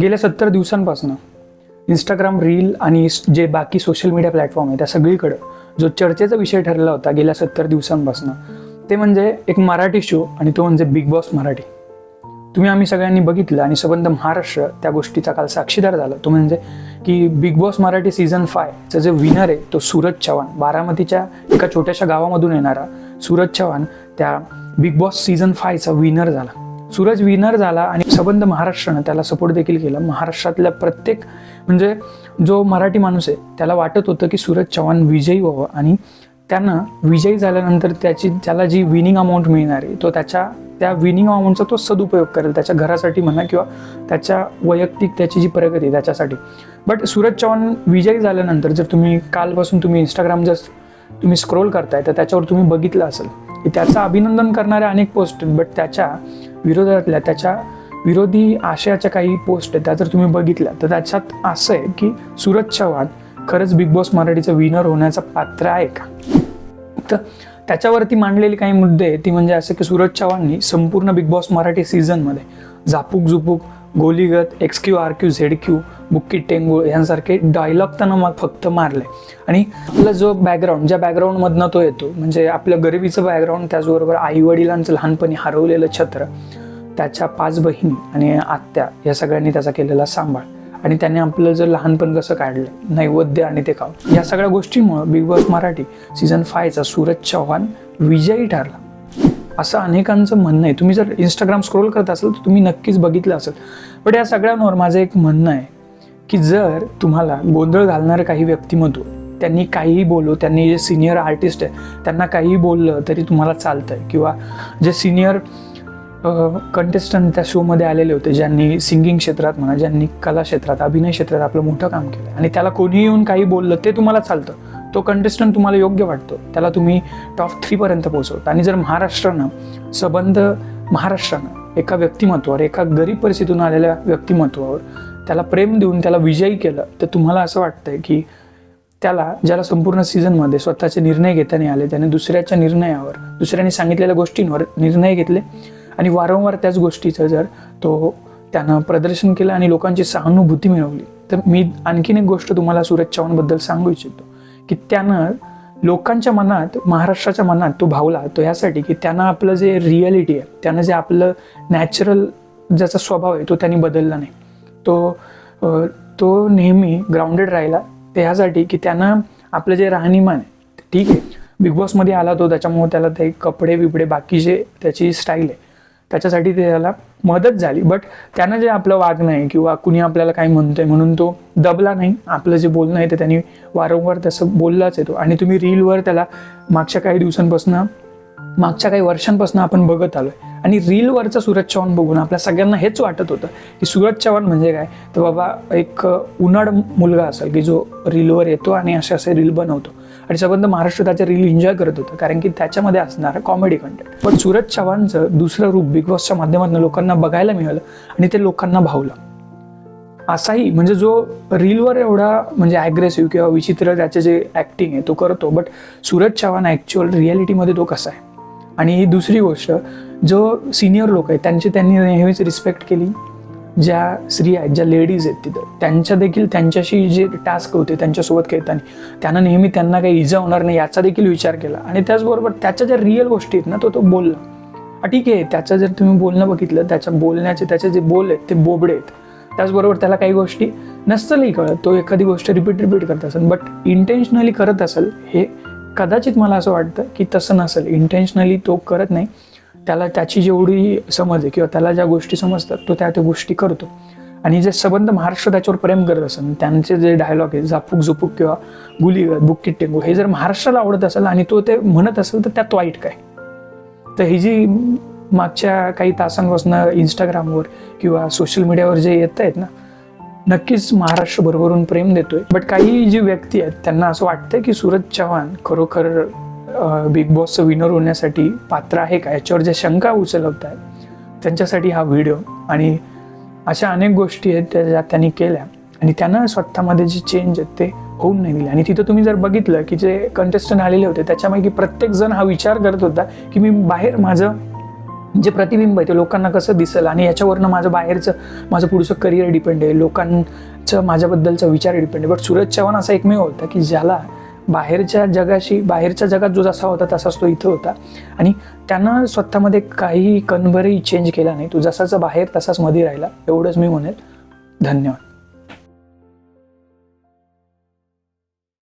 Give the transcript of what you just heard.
गेल्या सत्तर दिवसांपासून इंस्टाग्राम रील आणि जे बाकी सोशल मीडिया प्लॅटफॉर्म आहे त्या सगळीकडं जो चर्चेचा विषय ठरला होता गेल्या सत्तर दिवसांपासून ते म्हणजे एक मराठी शो आणि तो म्हणजे बिग बॉस मराठी. तुम्ही आम्ही सगळ्यांनी बघितलं आणि सबंध महाराष्ट्र त्या गोष्टीचा काल साक्षीदार झाला. तो म्हणजे की बिग बॉस मराठी सीझन फायचं जे विनर आहे तो सूरज चव्हाण. बारामतीच्या एका छोट्याशा गावामधून येणारा सूरज चव्हाण त्या बिग बॉस सीझन फायचा विनर झाला. सूरज विनर झाला आणि सबंध महाराष्ट्रानं त्याला सपोर्ट देखील केला. महाराष्ट्रातल्या प्रत्येक म्हणजे जो मराठी माणूस आहे त्याला वाटत होतं की सूरज चव्हाण विजयी व्हावं आणि त्यानं विजयी झाल्यानंतर त्याची त्याला जी विनिंग अमाऊंट मिळणार आहे तो त्याच्या त्या विनिंग अमाऊंटचा तो सदुपयोग करेल. त्याच्या घरासाठी म्हणा किंवा त्याच्या वैयक्तिक त्याची जी प्रगती आहे त्याच्यासाठी. बट सूरज चव्हाण विजयी झाल्यानंतर जर तुम्ही कालपासून तुम्ही इंस्टाग्राम जर तुम्ही स्क्रोल करताय तर त्याच्यावर तुम्ही बघितलं असेल त्याचं अभिनंदन करणाऱ्या अनेक पोस्ट आहेत बट त्याच्या विरोधातल्या त्याच्या विरोधी आशयाच्या काही पोस्ट आहेत त्या जर तुम्ही बघितल्या तर त्याच्यात असं आहे की सूरज चव्हाण खरंच बिग बॉस मराठीचं विनर होण्याचं पात्र आहे का? तर त्याच्यावरती मांडलेली काही मुद्दे ती म्हणजे असं की सूरज चव्हाणनी संपूर्ण बिग बॉस मराठी सीझनमध्ये झापूक झुपूक गोलीगत X Q R Q Z Q बुक्की टेंगूळ यांसारखे डायलॉग त्यानं मग फक्त मारले. आणि आपला जो बॅकग्राऊंड ज्या बॅकग्राऊंडमधनं तो येतो म्हणजे आपलं गरिबीचं बॅकग्राऊंड त्याचबरोबर आई वडिलांचं लहानपणी हरवलेलं छत्र त्याच्या पाच बहिणी आणि आत्या या सगळ्यांनी त्याचा केलेला सांभाळ. आणि त्याने आपलं जर लहानपण कसं काढलं नैवेद्य आणि ते काव या सगळ्या गोष्टींमुळं बिग बॉस मराठी सीझन फायचा सूरज चव्हाण विजयी ठरला. असं अनेकांचं म्हणणं आहे. तुम्ही जर इंस्टाग्राम स्क्रोल करत असाल तर तुम्ही नक्कीच बघितलं असेल. पण या सगळ्यांवर माझं एक म्हणणं आहे की जर तुम्हाला गोंधळ घालणारं काही व्यक्तिमत्व त्यांनी काहीही बोलू त्यांनी जे सिनियर आर्टिस्ट आहे त्यांना काहीही बोललं तरी तुम्हाला चालतं आहे किंवा जे सिनियर कंटेस्टंट त्या शोमध्ये आलेले होते ज्यांनी सिंगिंग क्षेत्रात म्हणा ज्यांनी कला क्षेत्रात अभिनय क्षेत्रात आपलं मोठं काम केलं आणि त्याला कोणीही येऊन काही बोललं ते तुम्हाला चालतं. तो कंटेस्टंट तुम्हाला योग्य वाटतो. त्याला तुम्ही टॉप थ्रीपर्यंत पोहोचवता. आणि जर महाराष्ट्रानं सबंध महाराष्ट्रानं एका व्यक्तिमत्वावर एका गरीब परिस्थितीतून आलेल्या व्यक्तिमत्वावर त्याला प्रेम देऊन त्याला विजयी केलं तर तुम्हाला असं वाटतंय की त्याला ज्याला संपूर्ण सीझनमध्ये स्वतःचे निर्णय घेता नाही आले त्याने दुसऱ्याच्या निर्णयावर दुसऱ्याने सांगितलेल्या गोष्टींवर निर्णय घेतले आणि वारंवार त्याच गोष्टीचं जर तो त्यानं प्रदर्शन केलं आणि लोकांची सहानुभूती मिळवली तर मी आणखीन एक गोष्ट तुम्हाला सूरज चव्हाणबद्दल सांगू इच्छितो. की त्यानं लोकांच्या मनात महाराष्ट्राच्या मनात तो भावला. तो यासाठी की त्यांना आपलं जे रियालिटी आहे त्यानं जे आपलं नॅचरल ज्याचा स्वभाव आहे तो त्यांनी बदलला नाही. तो तो नेहमी ग्राउंडेड राहिला. ते ह्यासाठी की त्यानं आपलं जे राहणीमान आहे ठीक आहे. बिग बॉसमध्ये आला तो त्याच्यामुळे त्याला ते कपडे बिपडे बाकीचे त्याची स्टाईल आहे त्याच्यासाठी ते त्याला मदत झाली. बट त्यानं जे आपलं वागणं आहे किंवा कुणी आपल्याला काय म्हणतोय म्हणून तो दबला नाही. आपलं जे बोलणं आहे ते त्यांनी वारंवार तसं बोललाच येतो. आणि तुम्ही रीलवर त्याला मागच्या काही दिवसांपासून मागच्या काही वर्षांपासून आपण बघत आलो आहे आणि रीलवरचा सूरज चव्हाण बघून आपल्या सगळ्यांना हेच वाटत होतं की सूरज चव्हाण म्हणजे काय? तर बाबा एक उन्हाळ मुलगा असेल की जो रीलवर येतो आणि असे असे रील बनवतो. आणि संबंध महाराष्ट्र त्याचे रील एन्जॉय करत होतं कारण की त्याच्यामध्ये असणारा कॉमेडी कंटेंट पण सूरज चव्हाणचं दुसरं रूप बिग बॉसच्या माध्यमातून लोकांना बघायला मिळालं आणि ते लोकांना भावलं. असाही म्हणजे जो रीलवर एवढा म्हणजे ॲग्रेसिव्ह किंवा विचित्र त्याचे जे ॲक्टिंग आहे तो करतो. बट सूरज चव्हाण ॲक्च्युअल रियालिटीमध्ये तो कसा आहे? आणि ही दुसरी गोष्ट जो सिनियर लोक आहेत त्यांची त्यांनी नेहमीच रिस्पेक्ट केली. ज्या स्त्रिया आहेत ज्या लेडीज आहेत तिथं त्यांच्या देखील त्यांच्याशी जे टास्क होते त्यांच्यासोबत खेळताना त्यांना नेहमी त्यांना काही इजा होणार नाही याचा देखील विचार केला. आणि त्याचबरोबर त्याच्या ज्या रिअल गोष्टी आहेत ना तो तो बोलला. ठीक आहे त्याचं जर तुम्ही बोलणं बघितलं त्याच्या बोलण्याचे त्याचे जे बोल आहेत ते बोबडे आहेत. त्याचबरोबर त्याला काही गोष्टी नसतंही कळत तो एखादी गोष्ट रिपीट रिपीट करत असेल बट इंटेन्शनली करत असेल हे कदाचित मला असं वाटतं की तसं नसेल. इंटेन्शनली तो करत नाही. त्याला त्याची जेवढी समज आहे किंवा त्याला ज्या गोष्टी समजतात तो त्या त्या गोष्टी करतो. आणि जे संबंध महाराष्ट्र त्याच्यावर प्रेम करत असेल त्यांचे जे डायलॉग आहे झापूक झुपूक किंवा गुली बुक्की टेंगू हे जर महाराष्ट्राला आवडत असेल आणि तो ते म्हणत असेल तर त्यात वाईट काय? तर ही जी मागच्या काही तासांपासून इंस्टाग्रामवर किंवा सोशल मीडियावर जे येत आहेत ना नक्कीच महाराष्ट्र भरभरून प्रेम देतोय. बट काही जी व्यक्ती आहेत त्यांना असं वाटतं की सूरज चव्हाण खरोखर बिग बॉसचं विनर होण्यासाठी पात्र आहे का? याच्यावर ज्या शंका उचलवत आहेत त्यांच्यासाठी हा व्हिडिओ आणि अशा अनेक गोष्टी आहेत त्या ज्या त्यांनी केल्या. आणि त्यांना स्वतःमध्ये जे चेंज आहेत ते होऊन नाही दिले. आणि तिथं तुम्ही जर बघितलं की जे कंटेस्टंट आलेले होते त्याच्यापैकी प्रत्येक जण हा विचार करत होता की मी बाहेर माझं जे प्रतिबिंब आहे ते लोकांना कसं दिसेल? आणि याच्यावरनं माझं बाहेरचं माझं पुढचं करिअर डिपेंड आहे. लोकांचं माझ्याबद्दलचा विचार डिपेंड आहे. बट सूरज चव्हाण असा एकमेव होता की ज्याला बाहेरच्या जगाशी बाहेरच्या जगात जो जसा होता तसाच तो इथं होता. आणि त्यानं स्वतःमध्ये काही कणभरही चेंज केला नाही. तो जसाचा बाहेर तसाच मध्ये राहिला. एवढंच मी म्हणेल. धन्यवाद.